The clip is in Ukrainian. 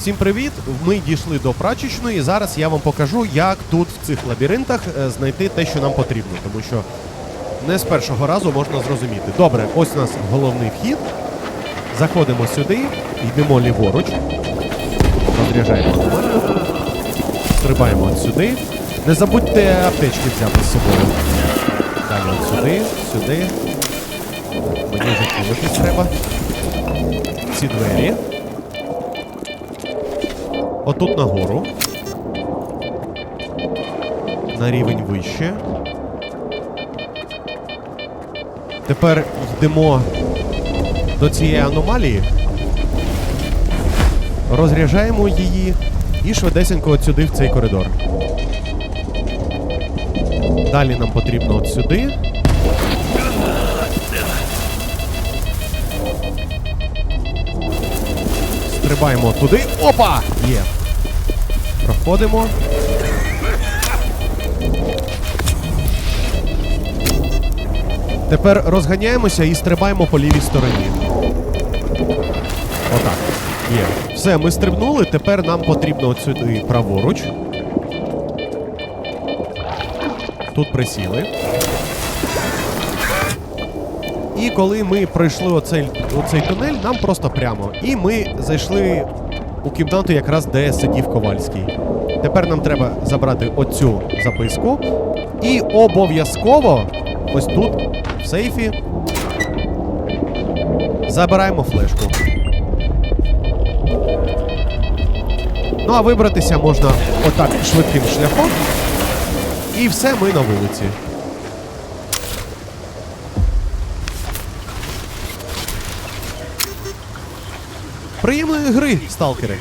Всім привіт! Ми дійшли до прачечної. і Зараз я вам покажу, як тут в цих лабіринтах е, знайти те, що нам потрібно, тому що не з першого разу можна зрозуміти. Добре, ось у нас головний вхід. Заходимо сюди, йдемо ліворуч, розряджаємо автомат, стрибаємо от сюди. Не забудьте аптечки взяти з собою. Далі от сюди, сюди. Мені закинутись треба. Ці двері. Отут нагору. На рівень вище. Тепер йдемо до цієї аномалії. Розряджаємо її і швидесенько от сюди в цей коридор. Далі нам потрібно от сюди. Стрибаємо туди. Опа! Є. Проходимо. Тепер розганяємося і стрибаємо по лівій стороні. Отак. Є. Все, ми стрибнули. Тепер нам потрібно от сюди праворуч. Тут присіли. І коли ми пройшли оцей, оцей тунель, нам просто прямо. І ми зайшли у кімнату, якраз де сидів Ковальський. Тепер нам треба забрати оцю записку. І обов'язково ось тут, в сейфі, забираємо флешку. Ну а вибратися можна отак швидким шляхом. І все, ми на вулиці. Приємної гри, сталкери.